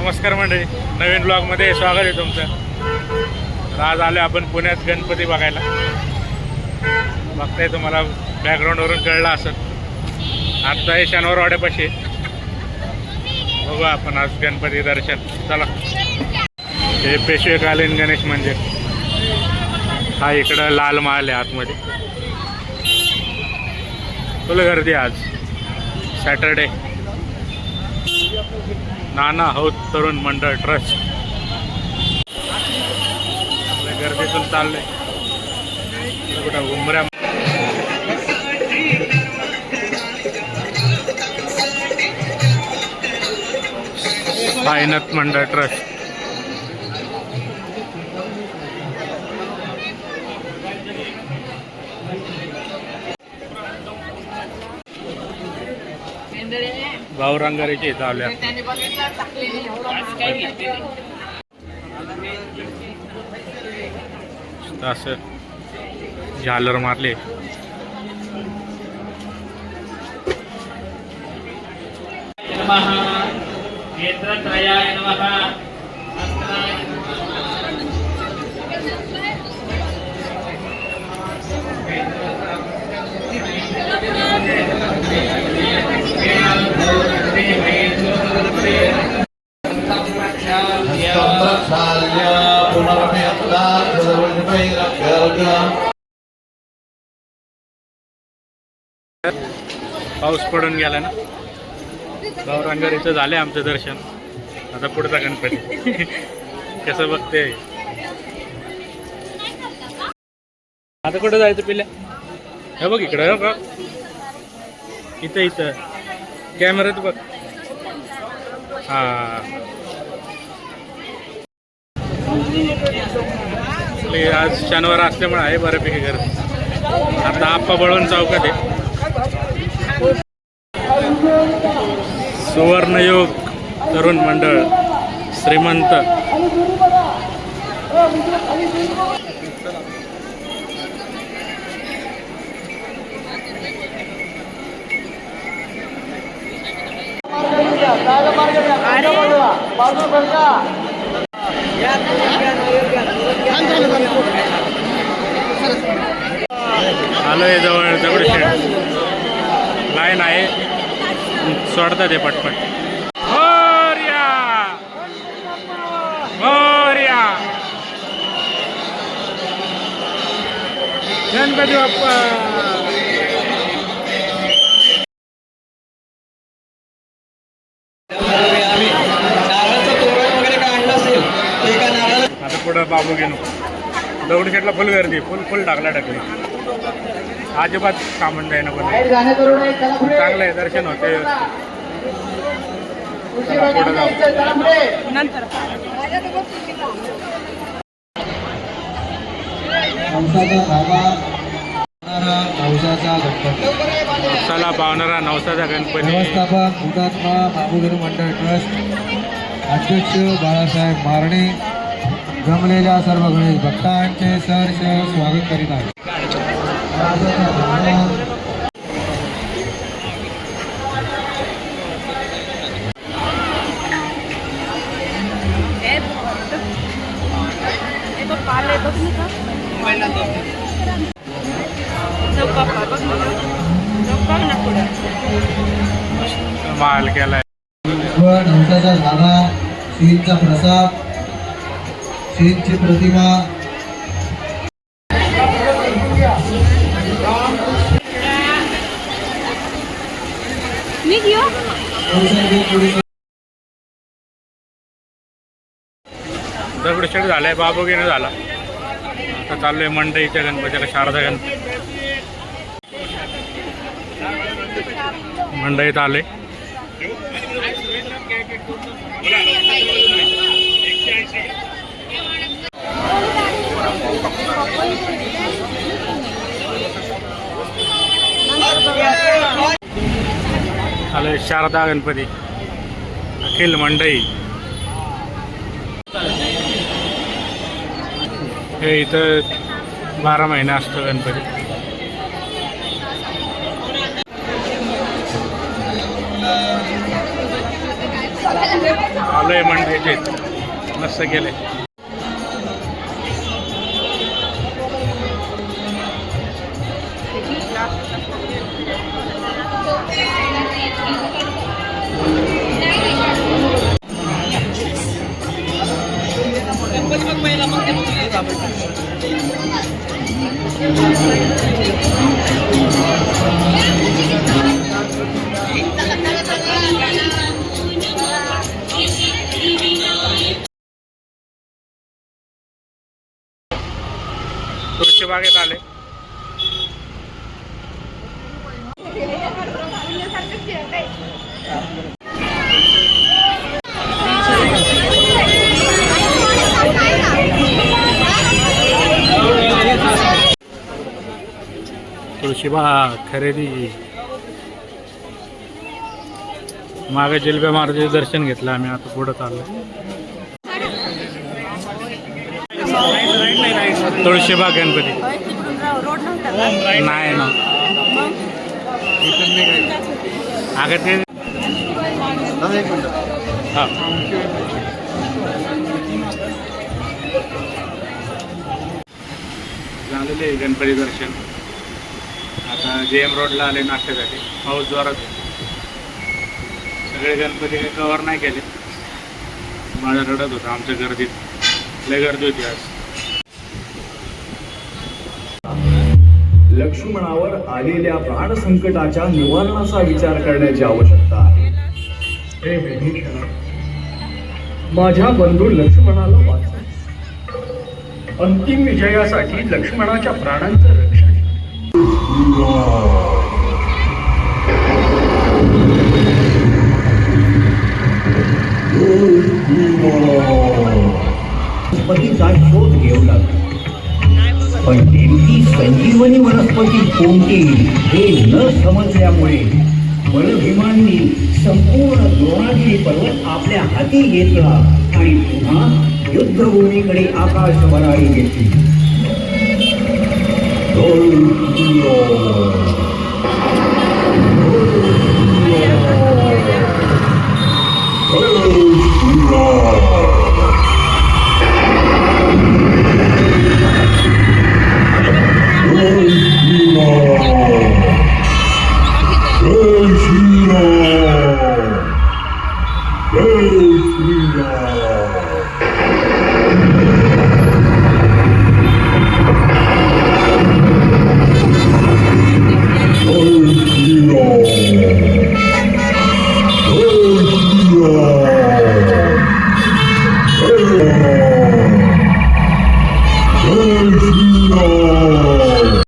नमस्कार मंडळी. नवीन ब्लॉगमध्ये स्वागत आहे तुमचं. तर आज आलो आपण पुण्यात गणपती बघायला. बघताय तुम्हाला बॅकग्राऊंडवरून कळलं असत आत्ता हे शनिवार वाड्यापाशी बघू आपण आज गणपती दर्शन. चला. हे पेशवेकालीन गणेश मंदिर. हा इकडं लाल महाल आहे आतमध्ये. फुल गर्दी आहे आज. सॅटरडे. नाना हौत तरुण मंडळ ट्रस्ट. आपल्या गर्दीतून चालले. कुठं उमऱ्या साईनाथ मंडळ ट्रस्ट. गावरांगारीचे इथं आल्या असं झालर मारले. नमः नेत्रत्रयाय नमः. पाऊस पडून गेला ना. गौरांगर इथं झाले आमचं दर्शन. आता पुढचा गणपती. कसं बघते. आता कुठं जायचं पिल्या हे बघ इकडं हो का? इथं इथं. कॅमेऱ्यात बघ. हा. आज शनिवार असल्यामुळे आहे बऱ्यापैकी घर. आता आप्पा बळवण चौकात आहे. सुवर्णयोग तरुण मंडळ श्रीमंत. आलोय सोडता ते पटपट. मोरया मोरया गणपती बाप्पा! आता पुढं बाबू घेणू दगडूशेठला फुल गर्दी फुल फुल टाकला टाकली. अजिबात कामं जाईना पण चांगलं आहे दर्शन होते चला, नवसाचा धाबा नवसाचा गणपती चला पावणारा नवसाचा गणपती. व्यवस्थापक हुतात्मा बाबूगिरी मंडळ ट्रस्ट अध्यक्ष बाळासाहेब मारणे जमलेल्या सर्व गणेश भक्तांचे सहर्ष स्वागत करीत आहे. पाले बघ ना का? चौका बघ ना. चौका ना पुढे. माल केलाय. नवसाचा श्रींचा प्रसाद श्रींची प्रतिमा झालं आहे बाबू घेणं झाला. आता चाललोय मंडईच्या गणपतीला शारदा गणपती मंडईत आले आलोय शारदा गणपती. अखिल मंडई. हे इथं बारा महिने असतो गणपती. आलोय मंडईचे मस्त केले तुळशी बागेत आले तुळशीबा खरेदी. मागे जिलब्या महाराजांचे दर्शन घेतलं आम्ही आता पुढं चाललो तुळशीबा गणपती. नाही ना अगं ते हां. झालेले गणपती दर्शन. आता जे एम रोडला आले नाश्त्यासाठी पाऊस जोरात. सगळे गणपती काही कवर नाही केले. माझा रडत होता आमच्या गर्दीत. लय गर्दी होती आज. लक्ष्मणावर आलेल्या प्राणसंकटाच्या निवारणाचा विचार करण्याची आवश्यकता आहे. हे माझ्या बंधू लक्ष्मणाला वाचव. अंतिम विजयासाठी लक्ष्मणाच्या प्राणांचं रक्षण वनस्पतीचा शोध घेऊ लागला पण नेमकी संजीवनी वनस्पती कोणती हे न समजल्यामुळे बलभीमांनी संपूर्ण द्रोणागिरी पर्वत आपल्या हाती घेतला आणि पुन्हा युद्धभूमीकडे आकाश वराळी घेतली Thank you.